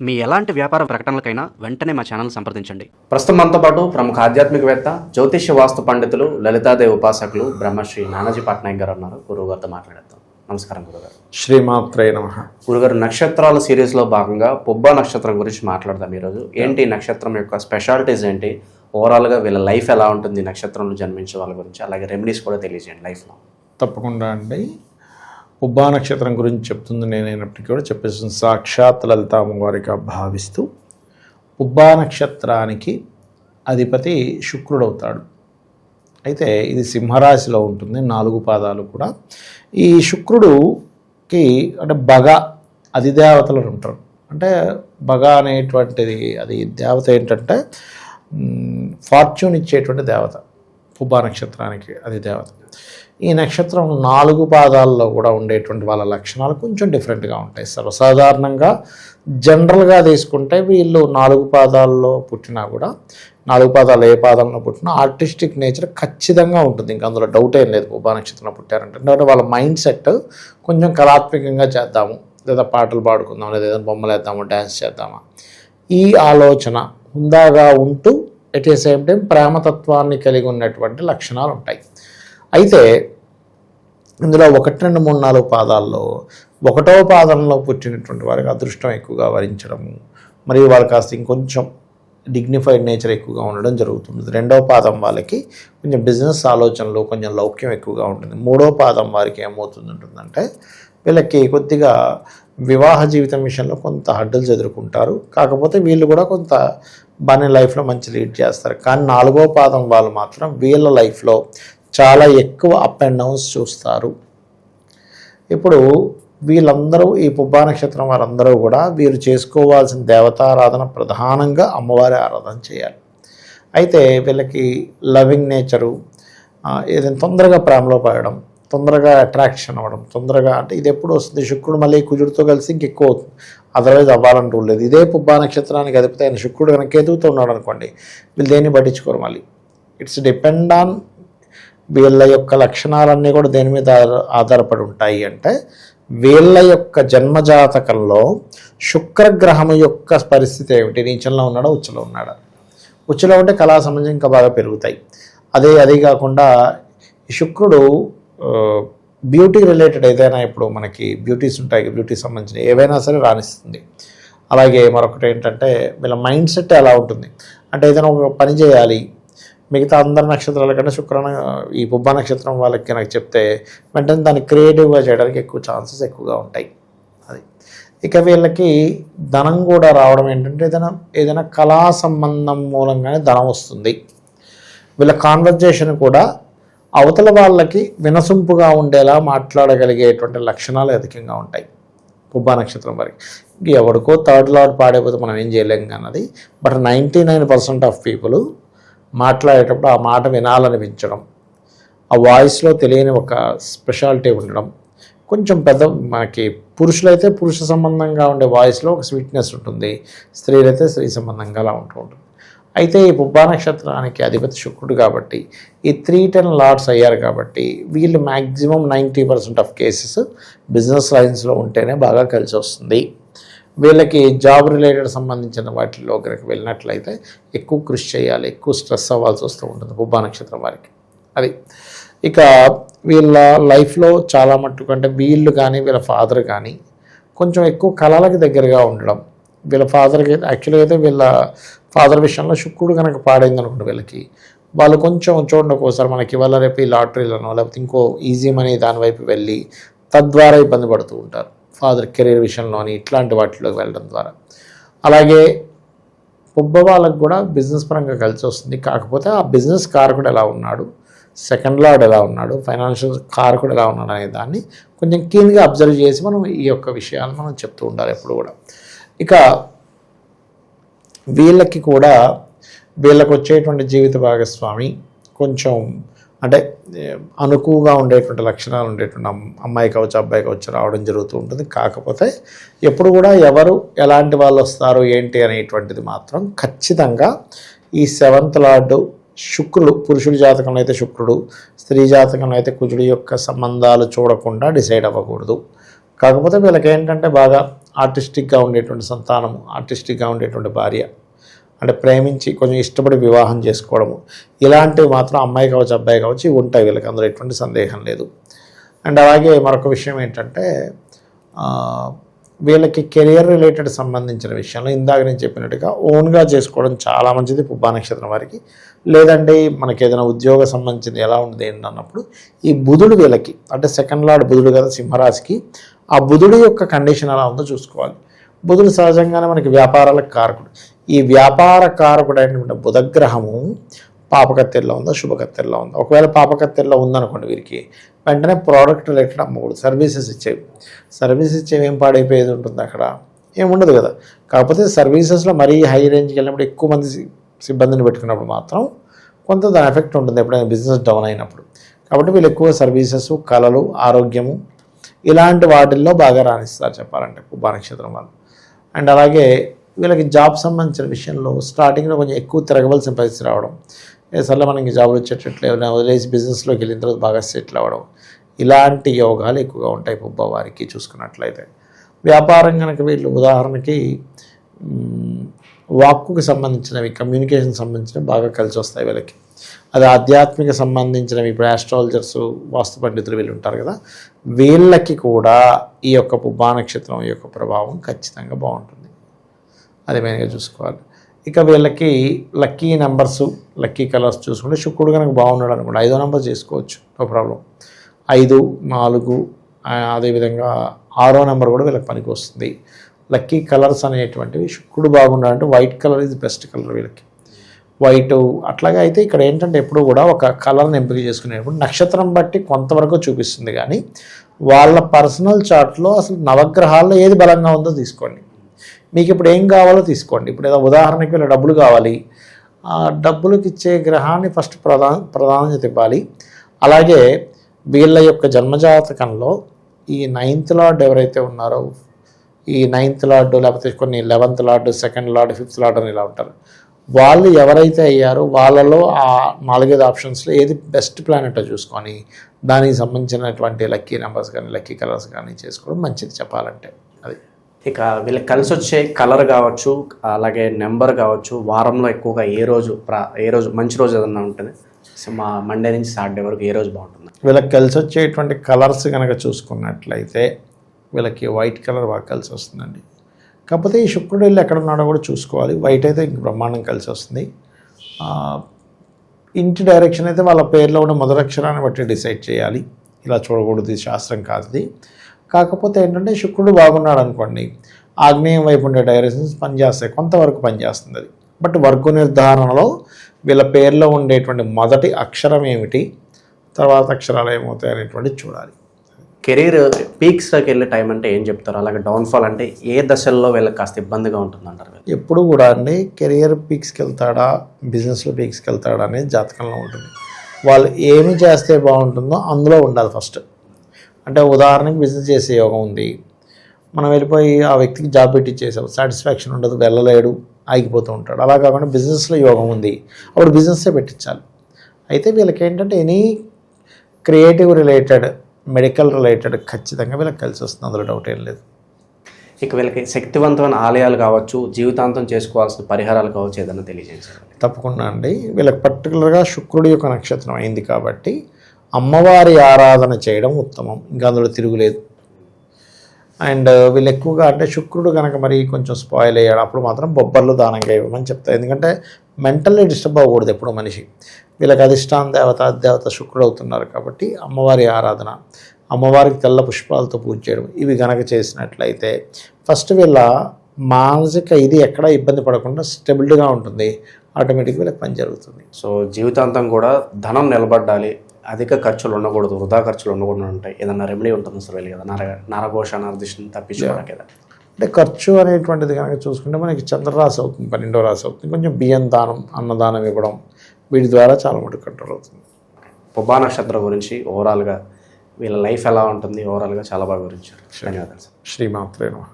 మీ ఎలాంటి వ్యాపార ప్రకటనలకైనా వెంటనే మా ఛానల్ సంప్రదించండి. ప్రస్తుతం మనతో పాటు ప్రముఖ ఆధ్యాత్మికవేత్త జ్యోతిష్య వాస్తు పండితులు లలితాదేవి ఉపాసకులు బ్రహ్మశ్రీ నానాజీ పట్నాయక్ గారు ఉన్నారు. గురువు గారితో మాట్లాడేద్దాం. నమస్కారం గురుగారు. శ్రీమాత్రే నమ. గురుగారు నక్షత్రాల సిరీస్లో భాగంగా పుబ్బా నక్షత్రం గురించి మాట్లాడదాం ఈరోజు. ఏంటి ఈ నక్షత్రం యొక్క స్పెషాలిటీస్ ఏంటి? ఓవరాల్గా వీళ్ళ లైఫ్ ఎలా ఉంటుంది? ఈ నక్షత్రంలో జన్మించే వాళ్ళ గురించి అలాగే రెమెడీస్ కూడా తెలియజేయండి లైఫ్లో. తప్పకుండా అండి. ఉబ్బా నక్షత్రం గురించి చెప్తుంది నేనైనప్పటికీ కూడా చెప్పేస్తుంది. సాక్షాత్ లలిత అమ్మవారిగా భావిస్తూ ఉబ్బా నక్షత్రానికి అధిపతి శుక్రుడు అవుతాడు అయితే ఇది సింహరాశిలో ఉంటుంది నాలుగు పాదాలు కూడా. ఈ శుక్రుడుకి అంటే బగ అధిదేవతలు ఉంటారు. అంటే బగ అనేటువంటిది అది దేవత ఏంటంటే ఫార్చ్యూన్ ఇచ్చేటువంటి దేవత. పుబ్బా నక్షత్రానికి అది దేవత. ఈ నక్షత్రం నాలుగు పాదాల్లో కూడా ఉండేటువంటి వాళ్ళ లక్షణాలు కొంచెం డిఫరెంట్గా ఉంటాయి. సర్వసాధారణంగా జనరల్గా తీసుకుంటే వీళ్ళు నాలుగు పాదాల్లో పుట్టినా కూడా నాలుగు పాదాలు ఏ పాదంలో పుట్టినా ఆర్టిస్టిక్ నేచర్ ఖచ్చితంగా ఉంటుంది. ఇంకా అందులో డౌట్ ఏం లేదు పుబ్బా నక్షత్రంలో పుట్టారంటే. ఎందుకంటే వాళ్ళ మైండ్ సెట్ కొంచెం కళాత్మకంగా చేద్దాము. లేదా పాటలు పాడుకుందాం లేదా ఏదైనా బొమ్మలు వేద్దాము డ్యాన్స్ చేద్దామా? ఈ ఆలోచన హుందాగా ఉంటూ ఎట్ ఏ సేమ్ టైం ప్రేమతత్వాన్ని కలిగి ఉన్నటువంటి లక్షణాలు ఉంటాయి. అయితే ఇందులో ఒకటి రెండు మూడు నాలుగు పాదాల్లో ఒకటో పాదంలో పుట్టినటువంటి వారికి అదృష్టం ఎక్కువగా వరించడము మరియు వాళ్ళు కాస్త ఇంకొంచెం డిగ్నిఫైడ్ నేచర్ ఎక్కువగా ఉండడం జరుగుతుంది. రెండవ పాదం వాళ్ళకి కొంచెం బిజినెస్ ఆలోచనలు కొంచెం లౌక్యం ఎక్కువగా ఉంటుంది. మూడో పాదం వారికి ఏమవుతుంది ఉంటుందంటే వీళ్ళకి కొద్దిగా వివాహ జీవితం విషయంలో కొంత హడ్డలు ఎదుర్కొంటారు కాకపోతే వీళ్ళు కూడా కొంత బాగానే లైఫ్లో మంచి లీడ్ చేస్తారు. కానీ నాలుగో పాదం వాళ్ళు మాత్రం వీళ్ళ లైఫ్లో చాలా ఎక్కువ అప్ అండ్ డౌన్స్ చూస్తారు. ఇప్పుడు వీళ్ళందరూ ఈ పుబ్బా నక్షత్రం వారందరూ కూడా వీరు చేసుకోవాల్సిన దేవతారాధన ప్రధానంగా అమ్మవారి ఆరాధన చేయాలి. అయితే వీళ్ళకి లవింగ్ నేచరు ఏదైనా తొందరగా ప్రేమలో పడడం తొందరగా అట్రాక్షన్ అవ్వడం తొందరగా అంటే ఇది ఎప్పుడు వస్తుంది? శుక్రుడు మళ్ళీ కుజుడితో కలిసి ఇంకెక్కువ అవుతుంది. అదర్వైజ్ అవ్వాలంటూ లేదు. ఇదే పుబ్బా నక్షత్రానికి అధిపతి అయిన శుక్రుడు కనుక కేతువుతో ఉన్నాడు అనుకోండి వీళ్ళు దేన్ని పట్టించుకోరు మళ్ళీ? ఇట్స్ డిపెండ్ ఆన్ వీళ్ళ యొక్క లక్షణాలన్నీ కూడా దేని మీద ఆధార- ఆధారపడి ఉంటాయి అంటే వీళ్ళ యొక్క జన్మజాతకంలో శుక్రగ్రహం యొక్క పరిస్థితి ఏమిటి? నీచంలో ఉన్నాడా? ఉచ్చలో ఉన్నాడా? ఉచ్చలో ఉంటే కళా సంబంధం ఇంకా బాగా పెరుగుతాయి. అదే అదే కాకుండా శుక్రుడు బ్యూటీ రిలేటెడ్ ఏదైనా ఇప్పుడు మనకి బ్యూటీస్ ఉంటాయి బ్యూటీ సంబంధించిన ఏవైనా సరే రాణిస్తుంది. అలాగే మరొకటి ఏంటంటే వీళ్ళ మైండ్ సెట్ ఎలా ఉంటుంది? అంటే ఏదైనా ఒక పని చేయాలి మిగతా అందరి నక్షత్రాల కంటే శుక్ర ఈ బుబ్బ నక్షత్రం వాళ్ళకి నాకు చెప్తే వెంటనే దాన్ని క్రియేటివ్గా చేయడానికి ఎక్కువ ఛాన్సెస్ ఎక్కువగా ఉంటాయి. అది. ఇక వీళ్ళకి ధనం కూడా రావడం ఏంటంటే ఏదైనా ఏదైనా కళా సంబంధం మూలంగానే ధనం వస్తుంది. వీళ్ళ కాన్వర్జేషన్ కూడా అవతల వాళ్ళకి వినసొంపుగా ఉండేలా మాట్లాడగలిగేటువంటి లక్షణాలు అధికంగా ఉంటాయి. కుబ్బా నక్షత్రం వరకు. ఇంక ఎవరికో థర్డ్ లాడ్ పాడైపోతే మనం ఏం చేయలేం కానీ but ninety nine percent of people మాట్లాడేటప్పుడు ఆ మాట వినాలనిపించడం ఆ వాయిస్లో తెలియని ఒక స్పెషాలిటీ ఉండడం కొంచెం పెద్ద మనకి పురుషులైతే పురుష సంబంధంగా ఉండే వాయిస్లో ఒక స్వీట్నెస్ ఉంటుంది స్త్రీలైతే స్త్రీ సంబంధంగా అలా ఉంటూ ఉంటుంది. అయితే ఈ పుబ్బా నక్షత్రానికి అధిపతి శుక్రుడు కాబట్టి ఈ త్రీ టెన్ లార్డ్స్ అయ్యారు కాబట్టి వీళ్ళు maximum ninety percent of cases business లైన్స్లో ఉంటేనే బాగా కలిసి వస్తుంది. వీళ్ళకి జాబ్ రిలేటెడ్ సంబంధించిన వాటిలో కనుక వెళ్ళినట్లయితే ఎక్కువ కృషి చేయాలి ఎక్కువ స్ట్రెస్ అవ్వాల్సి వస్తూ ఉంటుంది పుబ్బా నక్షత్రం వారికి. అది. ఇక వీళ్ళ లైఫ్లో చాలా మట్టుకు అంటే వీళ్ళు కానీ వీళ్ళ ఫాదర్ కానీ కొంచెం ఎక్కువ కళలకి దగ్గరగా ఉండడం వీళ్ళ ఫాదర్కి యాక్చువల్గా అయితే వీళ్ళ ఫాదర్ విషయంలో శుక్రుడు కనుక పాడైంది అనుకోండి వీళ్ళకి వాళ్ళు కొంచెం చూడండి ఒక్కోసారి మనకి ఇవాళ రేపు ఈ లాటరీలను లేకపోతే ఇంకో ఈజీ మనీ దాని వైపు వెళ్ళి తద్వారా ఇబ్బంది పడుతూ ఉంటారు. ఫాదర్ కెరీర్ విషయంలోని ఇట్లాంటి వాటిలోకి వెళ్ళడం ద్వారా. అలాగే పుబ్బ వాళ్ళకు కూడా బిజినెస్ పరంగా కలిసి వస్తుంది. కాకపోతే ఆ బిజినెస్ కారకుడు ఎలా ఉన్నాడు సెకండ్ లార్డ్ ఎలా ఉన్నాడు ఫైనాన్షియల్ కారకుడు ఎలా ఉన్నాడు అనే దాన్ని కొంచెం క్లీన్గా అబ్జర్వ్ చేసి మనం ఈ యొక్క విషయాలు మనం చెప్తూ ఉండాలి ఎప్పుడు కూడా. ఇక వీళ్ళకి కూడా వీళ్ళకు వచ్చేటువంటి జీవిత భాగస్వామి కొంచెం అంటే అనుకువగా ఉండేటువంటి లక్షణాలు ఉండేటువంటి అమ్మాయి కావచ్చు అబ్బాయి కావచ్చు రావడం జరుగుతూ ఉంటుంది. కాకపోతే ఎప్పుడు కూడా ఎవరు ఎలాంటి వాళ్ళు వస్తారు ఏంటి అనేటువంటిది మాత్రం ఖచ్చితంగా ఈ సెవెంత్ లార్డు శుక్రుడు పురుషుడి జాతకంలో అయితే శుక్రుడు స్త్రీ జాతకంలో అయితే కుజుడి యొక్క సంబంధాలు చూడకుండా డిసైడ్ అవ్వకూడదు. కాకపోతే వీళ్ళకి ఏంటంటే బాగా ఆర్టిస్టిక్గా ఉండేటువంటి సంతానము ఆర్టిస్టిక్గా ఉండేటువంటి భార్య. అంటే ప్రేమించి కొంచెం ఇష్టపడి వివాహం చేసుకోవడము. ఇలాంటివి మాత్రం అమ్మాయి కావచ్చు అబ్బాయి కావచ్చు ఉంటాయి వీళ్ళకి. అందులో ఎటువంటి సందేహం లేదు. అండ్ అలాగే మరొక విషయం ఏంటంటే వీళ్ళకి కెరియర్ రిలేటెడ్ సంబంధించిన విషయంలో ఇందాక నేను చెప్పినట్టుగా ఓన్గా చేసుకోవడం చాలా మంచిది పుబ్బా నక్షత్రం వారికి. లేదంటే మనకి ఏదైనా ఉద్యోగ సంబంధించింది ఎలా ఉంటుంది ఏంటి అన్నప్పుడు ఈ బుధుడు వీళ్ళకి అంటే సెకండ్ లార్డ్ బుధుడు కదా సింహరాశికి ఆ బుధుడు యొక్క కండిషన్ ఎలా ఉందో చూసుకోవాలి. బుధుడు సహజంగానే మనకి వ్యాపారాలకు కారకుడు. ఈ వ్యాపార కారకుడు అయినటువంటి బుధగ్రహము పాపకత్తెల్లో ఉందా శుభకత్తెల్లో ఉందా? ఒకవేళ పాపకత్తెల్లో ఉందనుకోండి వీరికి వెంటనే ప్రోడక్ట్ రిలేటెడ్ అమ్మకూడదు సర్వీసెస్ ఇచ్చేవి. సర్వీసెస్ ఇచ్చేవి ఏం పాడైపోయేది ఉంటుంది అక్కడ? ఏముండదు కదా. కాకపోతే సర్వీసెస్లో మరీ హై రేంజ్కి వెళ్ళినప్పుడు ఎక్కువ మంది సిబ్బందిని పెట్టుకున్నప్పుడు మాత్రం కొంత దాని ఎఫెక్ట్ ఉంటుంది ఎప్పుడైనా బిజినెస్ డౌన్ అయినప్పుడు. కాబట్టి వీళ్ళు ఎక్కువ సర్వీసెస్ కళలు ఆరోగ్యము ఇలాంటి వాటిల్లో బాగా రాణిస్తారు చెప్పాలంటే కుబ్బా నక్షత్రం వాళ్ళు. అండ్ అలాగే వీళ్ళకి జాబ్ సంబంధించిన విషయంలో స్టార్టింగ్లో కొంచెం ఎక్కువ తిరగవలసిన పరిస్థితి రావడం. సర్లే మనకి జాబులు వచ్చేటట్లేదు ఏమైనా వదిలేసి బిజినెస్లోకి వెళ్ళిన తర్వాత బాగా సెటిల్ అవ్వడం. ఇలాంటి యోగాలు ఎక్కువగా ఉంటాయి పుబ్బ వారికి చూసుకున్నట్లయితే. వ్యాపారం కనుక వీళ్ళు ఉదాహరణకి వాక్కుకు సంబంధించినవి కమ్యూనికేషన్ సంబంధించినవి బాగా కలిసి వస్తాయి వీళ్ళకి. అది ఆధ్యాత్మిక సంబంధించినవి ఇప్పుడు ఆస్ట్రాలజర్స్ వాస్తు పండితులు వీళ్ళు ఉంటారు కదా వీళ్ళకి కూడా ఈ యొక్క పుబ్బా నక్షత్రం యొక్క ప్రభావం ఖచ్చితంగా బాగుంటుంది. అది మెయిన్గా చూసుకోవాలి. ఇక వీళ్ళకి లక్కీ నెంబర్స్ లక్కీ కలర్స్ చూసుకుంటే శుక్రుడు కనుక బాగున్నాడు అనుకోండి ఐదో నెంబర్ చేసుకోవచ్చు నో ప్రాబ్లం. ఐదు నాలుగు అదేవిధంగా ఆరో నెంబర్ కూడా వీళ్ళకి పనికి వస్తుంది. లక్కీ కలర్స్ అనేటువంటివి శుక్రుడు బాగుండాలంటే వైట్ కలర్ ఇది బెస్ట్ కలర్ వీళ్ళకి. వైట్ అట్లాగే అయితే ఇక్కడ ఏంటంటే ఎప్పుడు కూడా ఒక కలర్ని ఎంపిక చేసుకునేటప్పుడు నక్షత్రం బట్టి కొంతవరకు చూపిస్తుంది కానీ వాళ్ళ పర్సనల్ చార్ట్లో అసలు నవగ్రహాల్లో ఏది బలంగా ఉందో తీసుకోండి. మీకు ఇప్పుడు ఏం కావాలో తీసుకోండి. ఇప్పుడు ఏదో ఉదాహరణకి వీళ్ళ డబ్బులు కావాలి. ఆ డబ్బులకు ఇచ్చే గ్రహాన్ని ఫస్ట్ ప్రధా ప్రాధాన్యత ఇవ్వాలి. అలాగే వీళ్ళ యొక్క జన్మజాతకంలో ఈ నైన్త్ లార్డ్ ఎవరైతే ఉన్నారో ఈ నైన్త్ లార్డు లేకపోతే కొన్ని eleventh lord second lord fifth lord అని ఇలా ఉంటారు. వాళ్ళు ఎవరైతే అయ్యారో వాళ్ళలో ఆ నాలుగైదు ఆప్షన్స్లో ఏది బెస్ట్ ప్లానెటో చూసుకొని దానికి సంబంధించినటువంటి లక్కీ నెంబర్స్ కానీ లక్కీ కలర్స్ కానీ చేసుకోవడం మంచిది చెప్పాలంటే. అది. ఇక వీళ్ళకి కలిసి వచ్చే కలర్ కావచ్చు అలాగే నెంబర్ కావచ్చు వారంలో ఎక్కువగా ఏ రోజు ప్రా- ఏ రోజు మంచి రోజు ఏదన్నా ఉంటుంది మా మండే నుంచి సాటర్డే వరకు ఏ రోజు బాగుంటుంది? వీళ్ళకి కలిసి వచ్చేటువంటి కలర్స్ కనుక చూసుకున్నట్లయితే వీళ్ళకి వైట్ కలర్ బాగా కలిసి వస్తుందండి. కాకపోతే ఈ శుక్రుడు వెళ్ళి ఎక్కడ ఉన్నాడో కూడా చూసుకోవాలి. వైట్ అయితే ఇంక బ్రహ్మాండం కలిసి వస్తుంది. ఇంటి డైరెక్షన్ అయితే వాళ్ళ పేర్లో ఉన్న మొదటి అక్షరాన్ని బట్టి డిసైడ్ చేయాలి. ఇలా చూడకూడదు శాస్త్రం కాదు కాకపోతే ఏంటంటే శుక్రుడు బాగున్నాడు అనుకోండి ఆగ్నేయం వైపు ఉండే డైరెక్షన్స్ పనిచేస్తాయి కొంతవరకు పనిచేస్తుంది అది. బట్ వర్గ నిర్ధారణలో వీళ్ళ పేర్లో ఉండేటువంటి మొదటి అక్షరం ఏమిటి? తర్వాత అక్షరాలు ఏమవుతాయి అనేటువంటిది చూడాలి. కెరీర్ పీక్స్లోకి వెళ్ళే టైం అంటే ఏం చెప్తారు? అలాగే డౌన్ఫాల్ అంటే ఏ దశల్లో వీళ్ళకి కాస్త ఇబ్బందిగా ఉంటుంది అంటారు ఎప్పుడు కూడా అండి కెరియర్ పీక్స్కి వెళ్తాడా బిజినెస్లో పీక్స్కి వెళ్తాడా అనేది జాతకంలో ఉంటుంది. వాళ్ళు ఏమి చేస్తే బాగుంటుందో అందులో ఉండాలి ఫస్ట్ అంటే ఉదాహరణకి బిజినెస్ చేసే యోగం ఉంది. మనం వెళ్ళిపోయి ఆ వ్యక్తికి జాబ్ పెట్టించేసాం సాటిస్ఫాక్షన్ ఉండదు వెళ్ళలేడు ఆగిపోతూ ఉంటాడు. అలా కాకుండా బిజినెస్లో యోగం ఉంది. అప్పుడు బిజినెస్సే పెట్టించాలి. అయితే వీళ్ళకి ఏంటంటే any creative related medical related ఖచ్చితంగా వీళ్ళకి కలిసి వస్తుంది. అందులో డౌట్ ఏం లేదు. ఇక వీళ్ళకి శక్తివంతమైన ఆలయాలు కావచ్చు జీవితాంతం చేసుకోవాల్సిన పరిహారాలు కావచ్చు ఏదైనా తెలియజేయండి. తప్పకుండా అండి. వీళ్ళకి పర్టికులర్గా శుక్రుడి యొక్క నక్షత్రం అయింది కాబట్టి అమ్మవారి ఆరాధన చేయడం ఉత్తమం. ఇంకా అందులో తిరుగులేదు. అండ్ వీళ్ళు ఎక్కువగా అంటే శుక్రుడు కనుక మరి కొంచెం స్పాయిల్ అయ్యాడు అప్పుడు మాత్రం బొబ్బర్లు దానంగా ఇవ్వమని చెప్తారు. ఎందుకంటే మెంటల్లీ డిస్టర్బ్ అవ్వకూడదు ఎప్పుడు మనిషి. వీళ్ళకి అధిష్టాన దేవత దేవత శుక్రుడు అవుతున్నారు కాబట్టి అమ్మవారి ఆరాధన అమ్మవారికి తెల్ల పుష్పాలతో పూజ చేయడం ఇవి గనక చేసినట్లయితే ఫస్ట్ వీళ్ళ మానసిక ఇది ఎక్కడ ఇబ్బంది పడకుండా స్టెబిల్డ్గా ఉంటుంది. ఆటోమేటిక్గా వీళ్ళకి పని జరుగుతుంది. సో జీవితాంతం కూడా ధనం నిలబడాలి అధిక ఖర్చులు ఉండకూడదు వృధా ఖర్చులు ఉండకూడదు ఉంటాయి ఏదన్నా రెమెడీ ఉంటుంది సార్ వీళ్ళు కదా నర నరఘోష నరదిష్టిని తప్పించుకోవడానికి అంటే ఖర్చు అనేటువంటిది కనుక చూసుకుంటే మనకి చంద్రరాశి అవుతుంది పన్నెండో రాశి అవుతుంది. కొంచెం బియ్యం దానం అన్నదానం ఇవ్వడం వీటి ద్వారా చాలా మటుకు కంట్రోల్ అవుతుంది. పుబ్బా నక్షత్రం గురించి ఓవరాల్గా వీళ్ళ లైఫ్ ఎలా ఉంటుంది ఓవరాల్గా చాలా బాగా వివరించారు. ధన్యవాదాలు సార్. శ్రీమాత్రే నమః.